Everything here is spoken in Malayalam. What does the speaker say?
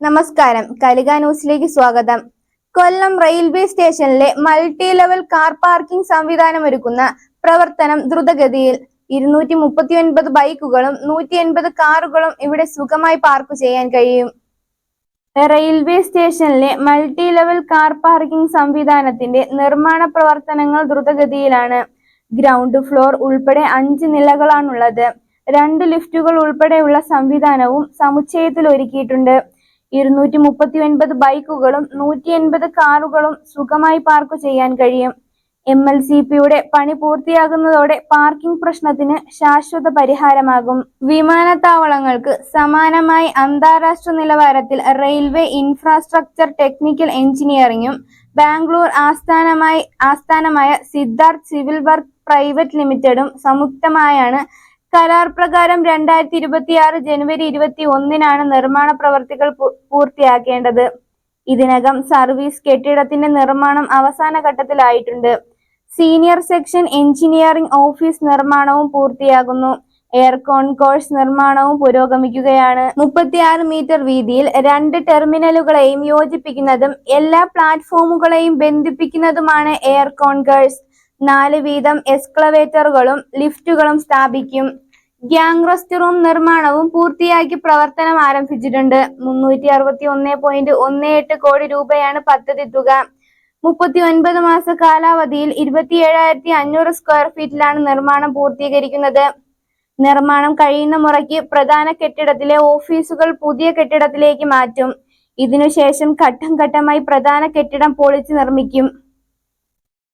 നമസ്കാരം. കലിക ന്യൂസിലേക്ക് സ്വാഗതം. കൊല്ലം റെയിൽവേ സ്റ്റേഷനിലെ മൾട്ടി ലെവൽ കാർ പാർക്കിംഗ് സംവിധാനം ഒരുക്കുന്ന പ്രവർത്തനം ദ്രുതഗതിയിൽ ഇരുന്നൂറ്റി മുപ്പത്തി ഒൻപത് ബൈക്കുകളും നൂറ്റി എൺപത് കാറുകളും ഇവിടെ സുഖമായി പാർക്ക് ചെയ്യാൻ കഴിയും. റെയിൽവേ സ്റ്റേഷനിലെ മൾട്ടി ലെവൽ കാർ പാർക്കിംഗ് സംവിധാനത്തിന്റെ നിർമ്മാണ പ്രവർത്തനങ്ങൾ ദ്രുതഗതിയിലാണ്. ഗ്രൗണ്ട് ഫ്ലോർ ഉൾപ്പെടെ അഞ്ച് നിലകളാണുള്ളത്. രണ്ട് ലിഫ്റ്റുകൾ ഉൾപ്പെടെയുള്ള സംവിധാനവും സമുച്ചയത്തിൽ ഒരുക്കിയിട്ടുണ്ട് ഇരുന്നൂറ്റി മുപ്പത്തി ഒൻപത് ബൈക്കുകളും നൂറ്റി എൺപത് കാറുകളും സുഖമായി പാർക്ക് ചെയ്യാൻ കഴിയും. എം എൽ സി പിയുടെ പണി പൂർത്തിയാകുന്നതോടെ പാർക്കിംഗ് പ്രശ്നത്തിന് ശാശ്വത പരിഹാരമാകും. വിമാനത്താവളങ്ങൾക്ക് സമാനമായി അന്താരാഷ്ട്ര നിലവാരത്തിൽ റെയിൽവേ ഇൻഫ്രാസ്ട്രക്ചർ ടെക്നിക്കൽ എഞ്ചിനീയറിംഗും ബാംഗ്ലൂർ ആസ്ഥാനമായി ആസ്ഥാനമായ സിദ്ധാർത്ഥ് സിവിൽ വർക്ക് പ്രൈവറ്റ് ലിമിറ്റഡും സംയുക്തമായാണ് കരാർ പ്രകാരം രണ്ടായിരത്തി ഇരുപത്തിയാറ് ജനുവരി ഇരുപത്തി ഒന്നിനാണ് നിർമ്മാണ പ്രവർത്തികൾ പൂർത്തിയാക്കേണ്ടത്. ഇതിനകം സർവീസ് കെട്ടിടത്തിന്റെ നിർമ്മാണം അവസാന ഘട്ടത്തിലായിട്ടുണ്ട്. സീനിയർ സെക്ഷൻ എഞ്ചിനീയറിംഗ് ഓഫീസ് നിർമ്മാണവും പൂർത്തിയാകുന്നു. എയർകോൺ കോഴ്സ് നിർമ്മാണവും പുരോഗമിക്കുകയാണ്. മുപ്പത്തിയാറ് മീറ്റർ വീതിയിൽ രണ്ട് ടെർമിനലുകളെയും യോജിപ്പിക്കുന്നതും എല്ലാ പ്ലാറ്റ്ഫോമുകളെയും ബന്ധിപ്പിക്കുന്നതുമാണ് എയർകോൺ കോൺകേഴ്സ്. നാല് വീതം എസ്കലവേറ്ററുകളും ലിഫ്റ്റുകളും സ്ഥാപിക്കും. ഗ്യാങ് റെസ്റ്റ് റൂം നിർമ്മാണവും പൂർത്തിയാക്കി പ്രവർത്തനം ആരംഭിച്ചിട്ടുണ്ട്. മുന്നൂറ്റി അറുപത്തി ഒന്ന് പോയിന്റ് ഒന്ന് എട്ട് കോടി രൂപയാണ് പദ്ധതി തുക. മുപ്പത്തി ഒൻപത് മാസ കാലാവധിയിൽ ഇരുപത്തിയേഴായിരത്തി അഞ്ഞൂറ് സ്ക്വയർ ഫീറ്റിലാണ് നിർമ്മാണം പൂർത്തീകരിക്കുന്നത്. നിർമ്മാണം കഴിയുന്ന മുറയ്ക്ക് പ്രധാന കെട്ടിടത്തിലെ ഓഫീസുകൾ പുതിയ കെട്ടിടത്തിലേക്ക് മാറ്റും. ഇതിനുശേഷം ഘട്ടം ഘട്ടമായി പ്രധാന കെട്ടിടം പൊളിച്ചു നിർമ്മിക്കും.